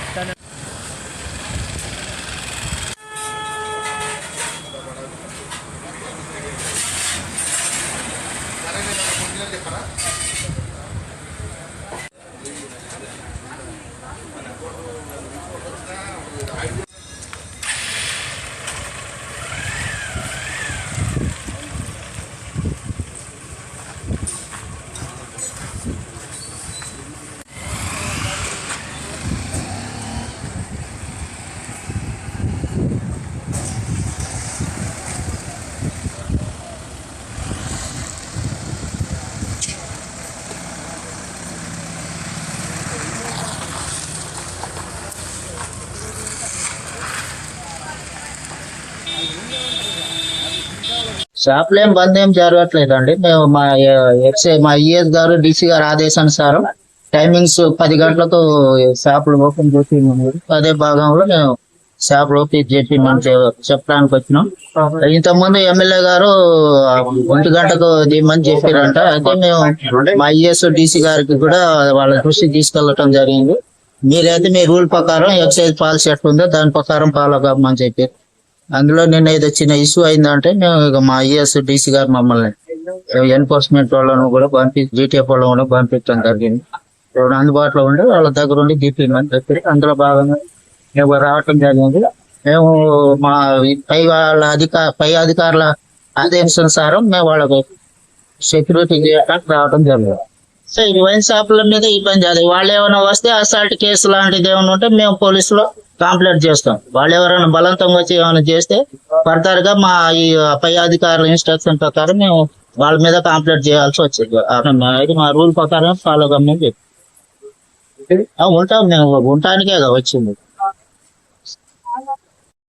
ఎత్తన లో ఏం బంద్ ఏం జరగట్లేదండి. మేము మా ఎక్సై మా ఈఎస్ గారు డిసి గారు ఆదేశానుసారం టైమింగ్స్ పది గంటలకు షాపులు ఓపెన్ చేసి అదే భాగంలో మేము షాపులు ఓపెన్ చేసి మనం చెప్పడానికి వచ్చినాం. ఇంతకుముందు ఎమ్మెల్యే గారు ఒంటి గంటకు దిమ్మని చెప్పారంట అయితే మేము మా ఈఎస్ డిసి గారికి కూడా వాళ్ళ దృష్టికి తీసుకెళ్ళటం జరిగింది. మీరైతే మీ రూల్ ప్రకారం ఎక్సైజ్ పాలసీ ఎట్లుందో దాని ప్రకారం ఫాలో కమ్మని చెప్పారు. అందులో నిన్న ఏదో చిన్న ఇష్యూ అయిందంటే మేము మా ఐఎస్ డిసి గారు మమ్మల్ని ఎన్ఫోర్స్మెంట్ వాళ్ళను కూడా పంపి జీటీఎఫ్ వాళ్ళను కూడా పంపించడం జరిగింది. ఎవరు అందుబాటులో ఉండి వాళ్ళ దగ్గర ఉండి తీపిమని చెప్పి అందులో భాగంగా మేము రావటం జరిగింది. మేము మా పై వాళ్ళ అధికార పై అధికారుల ఆదేశానుసారం మేము వాళ్ళకు సెక్యూరిటీ చేయడానికి రావడం జరిగింది. సో ఈ వైన్ షాపుల మీద ఇబ్బంది అది వాళ్ళు ఏమైనా వస్తే అసాల్ట్ కేసు లాంటిది ఏమైనా ఉంటే మేము పోలీసులో కంప్లైంట్ చేస్తాం. వాళ్ళు ఎవరైనా బలవంతంగా వచ్చి ఏమైనా చేస్తే ఫర్దర్గా మా ఈ పై అధికారుల ఇన్స్ట్రక్షన్ ప్రకారం మేము వాళ్ళ మీద కంప్లైంట్ చేయాల్సి వచ్చింది. ఇది మా రూల్ ప్రకారం ఫాలో కమ్మని చెప్పి. ఉంటాం మేము. ఉండటానికే కదా వచ్చింది.